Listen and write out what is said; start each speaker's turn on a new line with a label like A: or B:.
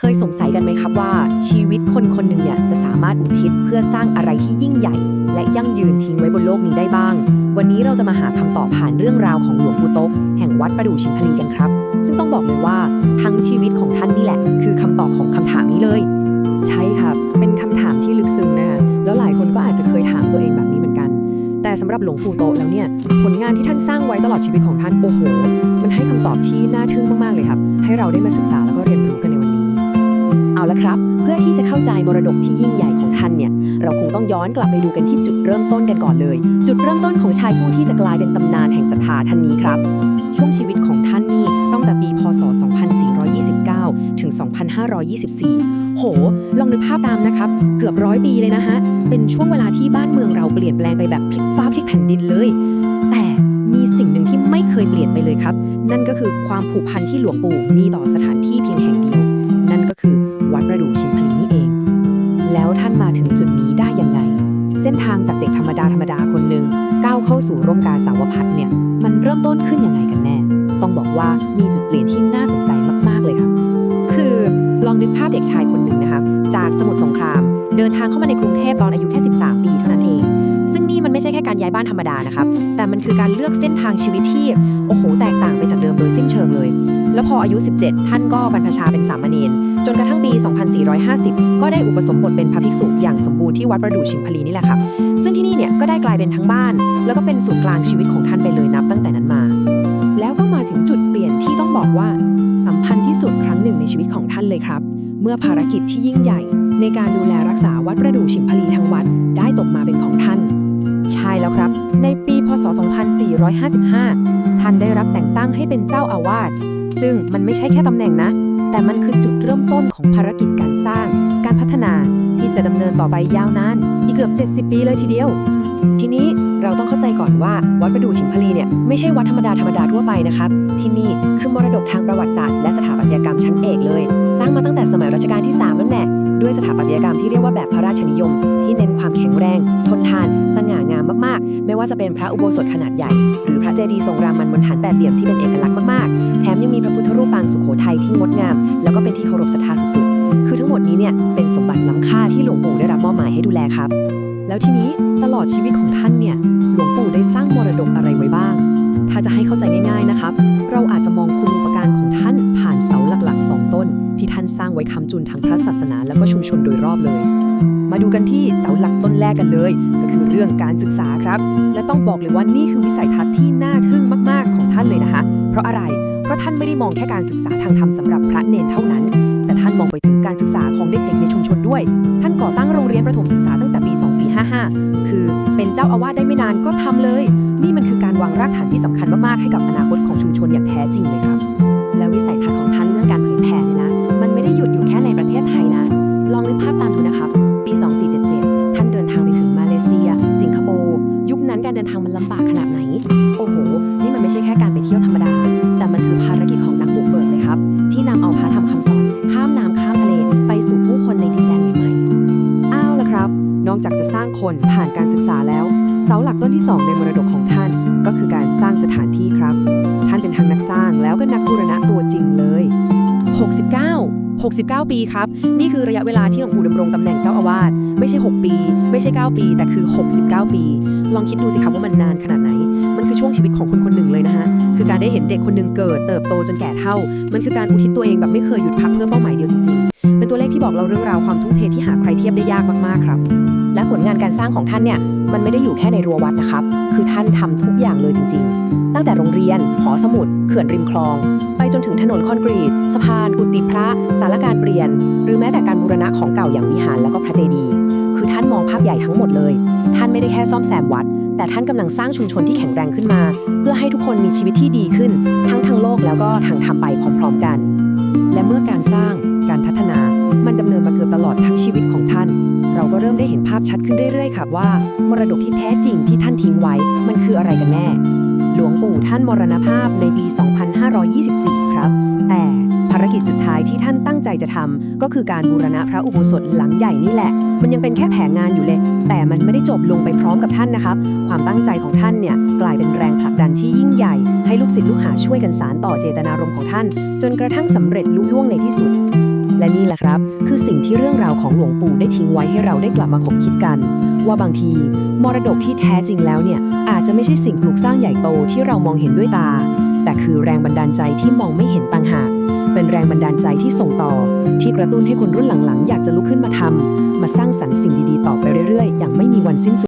A: เคยสงสัยกันไหมครับว่า ชีวิตคนคนหนึ่งเนี่ยจะสามารถอุทิศเพื่อสร้างอะไรที่ยิ่งใหญ่ และยั่งยืนทิ้งไว้บนโลกนี้ได้บ้าง วันนี้เราจะมาหาคำตอบผ่านเรื่องราวของหลวงปู่โต๊ะแห่งวัดประดู่ชิมพลีกันครับ ซึ่งต้องบอกเลยว่าทั้งชีวิตของท่านนี่แหละ คือคำตอบของคำถามนี้เลย ใช่ครับ เป็นคำถามที่ลึกซึ้งนะคะแล้วหลายคนก็อาจจะเคยถามตัวเองแบบนี้เหมือนกัน แต่สำหรับหลวงปู่โตะแล้วเนี่ยผลงานที่ท่านสร้างไว้ตลอดชีวิตของท่านโอ้โหมันให้คำตอบที่น่าทึ่งมากๆเลยครับ ให้เราได้มาศึกษาแล้วก็เรียน ละครับ เพื่อที่จะเข้าใจมรดกที่ยิ่งใหญ่ของท่านเนี่ย เราคงต้องย้อนกลับไปดูกันที่จุดเริ่มต้นกันก่อนเลย จุดเริ่มต้นของชายผู้ที่จะกลายเป็นตำนานแห่งศรัทธาท่านนี้ครับ ช่วงชีวิตของท่านนี่ตั้งแต่ปีพศ 2429 ถึง 2524 โห ลองนึกภาพตามนะครับ เกือบร้อยปีเลยนะฮะ เป็นช่วงเวลาที่บ้านเมืองเราเปลี่ยนแปลงไปแบบพลิกฟ้าพลิกแผ่นดินเลย แต่มีสิ่งหนึ่งที่ไม่เคยเปลี่ยนไปเลยครับ นั่นก็คือความผูกพันที่หลวงปู่มีต่อสถานที่เพียงแห่ง ส้นทางจากเด็กธรรมดาธรรมดาคนหนึ่งก้าวเข้าสู่ร่มกาสาวพัฒน์เนี่ย มันเริ่มต้นขึ้นยังไงกันแน่ ต้องบอกว่ามีจุดเปลี่ยนที่น่าสนใจมาก ๆ เลยครับคือลองนึกภาพเด็กชายคนหนึ่งนะคะจากสมุทรสงคราม เดินทางเข้ามาในกรุงเทพตอนอายุแค่ 13 ปีเท่านั้นเอง ซึ่งนี่มันไม่ใช่แค่การย้ายบ้านธรรมดานะครับแต่มันคือการเลือกเส้นทางชีวิตที่โอ้โหแตกต่างไปจากเดิมโดยสิ้นเชิงเลย แล้วพออายุ 17 ท่านก็บรรพชาเป็นสามเณรจนกระทั่งปี 2450 ก็ได้อุปสมบทเป็นพระภิกษุอย่างสมบูรณ์ที่วัดประดู่ชิมพลีนี่แหละครับ ซึ่งที่นี่เนี่ยก็ได้กลายเป็นทั้งบ้าน แล้วก็เป็นศูนย์กลางชีวิตของท่านไปเลยนับตั้งแต่นั้นมา แล้วก็มาถึงจุดเปลี่ยนที่ต้องบอกว่าสำคัญที่สุดครั้งหนึ่งในชีวิตของท่านเลยครับ เมื่อภารกิจที่ยิ่งใหญ่ ในการดูแลรักษาวัดประดู่ชิมพลีทั้งวัด ได้ตกมาเป็นของท่าน ใช่แล้วครับ ในปี พศ 2455 ท่านได้รับแต่งตั้งให้เป็นเจ้าอาวาส ซึ่งมันไม่ใช่แค่ตำแหน่งนะ แต่มันคือจุดเริ่มต้นของภารกิจการสร้าง การพัฒนาที่จะดำเนินต่อไปยาวนาน อีกเกือบ 70 ปีเลยทีเดียว ทีนี้เราต้องเข้าใจก่อนว่าวัดประดู่ชิมพลีเนี่ยไม่ใช่วัดธรรมดาธรรมดาทั่วไปนะครับ ที่นี่คือมรดกทางประวัติศาสตร์และสถาปัตยกรรมชั้นเอกเลย สร้างมาตั้งแต่สมัยรัชกาลที่ 3 นั่นแหละด้วยสถาปัตยกรรมที่เรียกว่าแบบพระราชนิยม ที่เน้นความแข็งแรง ทนทาน สง่างามมากๆ ไม่ว่าจะเป็นพระอุโบสถขนาดใหญ่ หรือพระเจดีย์ทรงรามันบนฐานแปดเหลี่ยมที่เป็นเอกลักษณ์มากๆ แถมยังมีพระพุทธรูปปางสุโขทัยที่งดงาม แล้วก็เป็นที่เคารพศรัทธาสุดๆ คือทั้งหมดนี้เนี่ยเป็นสมบัติล้ำค่าที่หลวงปู่ได้รับมอบหมายให้ดูแลครับ แล้วทีนี้ตลอดชีวิตของท่านเนี่ย หลวงปู่ได้สร้างมรดกอะไรไว้บ้าง ถ้าจะให้เข้าใจง่าย ๆนะครับ เราอาจจะมองคุณูปการของท่านผ่านเสาหลักๆ 2 ต้น ที่ท่านสร้างไว้คำจุนทางพระศาสนาแล้วก็ชุมชนโดยรอบเลย มาดูกันที่เสาหลักต้นแรกกันเลย ก็คือเรื่องการศึกษาครับ และต้องบอกเลยว่านี่คือวิสัยทัศน์ที่น่าทึ่งมาก ๆ ของท่านเลยนะคะ เพราะอะไร เพราะท่านไม่ได้มองแค่การศึกษาทางธรรมสำหรับพระเนรเท่านั้น แต่ท่านมองไปถึงการศึกษาของเด็กๆในชุมชนด้วย อตั้งโรงเรียนประถมศึกษาตั้งแต่ปี 2455 คือเป็นเจ้าอาวาสได้ไม่นานก็ทำเลย นี่มันคือการวางรากฐานที่สำคัญมากๆ ให้กับอนาคตของชุมชนอย่างแท้จริงเลยครับ แล้ววิสัยทัศน์ของท่านเรื่องการเผยแผ่เนี่ยนะ มันไม่ได้หยุดอยู่แค่ในประเทศไทยนะ ลองนึกภาพตามดูนะครับ ปี 2477 ท่านเดินทางไปถึงมาเลเซีย สิงคโปร์ ยุคนั้นการเดินทางมันลำบากขนาด คนผ่านการศึกษาแล้ว เสาหลักต้นที่ 2 ในมรดกของท่าน ก็คือการสร้างสถานที่ครับ ท่านเป็นทั้งนักสร้างแล้วก็นักบูรณะตัวจริงเลย 69 69 ปีครับ นี่คือระยะเวลาที่หลวงปู่ดำรงตำแหน่งเจ้าอาวาส ไม่ใช่ 6 ปี ไม่ใช่ 9 ปี แต่คือ 69 ปี ลองคิดดูสิครับว่ามันนานขนาดไหน มันคือช่วงชีวิตของคนคนหนึ่งเลยนะฮะ คือการได้เห็นเด็กคนหนึ่งเกิดเติบโตจนแก่เฒ่า มันคือการอุทิศตัวเองแบบไม่เคยหยุดพักเพื่อเป้าหมายเดียวจริงๆ เป็นตัวเลขที่บอกเราเรื่องราวความทุ่มเทที่หาใครเทียบได้ยากมากๆครับ และผลงานการสร้างของท่านเนี่ยมันไม่ได้อยู่แค่ในรั้ววัดนะครับ คือท่านทำทุกอย่างเลยจริง ๆ ตั้งแต่โรงเรียน หอสมุด เขื่อนริมคลอง ไปจนถึงถนนคอนกรีต สะพาน กุฏิพระ สารการเปลี่ยน หรือแม้แต่การบูรณะของเก่าอย่างวิหารแล้วก็พระเจดีย์คือท่านมองภาพใหญ่ทั้งหมดเลย ท่านไม่ได้แค่ซ่อมแซมวัด แต่ท่านกำลังสร้างชุมชนที่แข็งแรงขึ้นมา เพื่อให้ทุกคนมีชีวิตที่ดีขึ้น ทั้งทางโลกแล้วก็ทางธรรมไปพร้อม ๆ กัน และเมื่อการสร้าง การพัฒนา มันดำเนินมาเกือบตลอดทั้งชีวิตของท่าน ก็เริ่มได้เห็นภาพชัดขึ้นเรื่อยๆครับว่า มรดกที่แท้จริงที่ท่านทิ้งไว้ มันคืออะไรกันแน่ หลวงปู่ท่านมรณภาพในปี 2524 ครับ แต่ภารกิจสุดท้ายที่ท่านตั้งใจจะทำก็คือการบูรณะพระอุโบสถหลังใหญ่นี่แหละ มันยังเป็นแค่แผงงานอยู่เลย แต่มันไม่ได้จบลงไปพร้อมกับท่านนะครับ ความตั้งใจของท่านเนี่ยกลายเป็นแรงผลักดันที่ยิ่งใหญ่ ให้ลูกศิษย์ลูกหาช่วยกันสารต่อเจตนารมณ์ของท่าน จนกระทั่งสำเร็จลุล่วงในที่สุด และนี่แหละครับ คือสิ่งที่เรื่องราวของหลวงปู่ได้ทิ้งไว้ให้เราได้กลับมาคบคิดกัน ว่าบางที มรดกที่แท้จริงแล้วเนี่ย อาจจะไม่ใช่สิ่งปลูกสร้างใหญ่โตที่เรามองเห็นด้วยตา แต่คือแรงบันดาลใจที่มองไม่เห็นต่างหาก เป็นแรงบันดาลใจที่ส่งต่อ ที่กระตุ้นให้คนรุ่นหลังๆ อยากจะลุกขึ้นมาทำมาสร้างสรรค์สิ่งดีๆต่อไปเรื่อยๆ อย่างไม่มีวันสิ้นสุด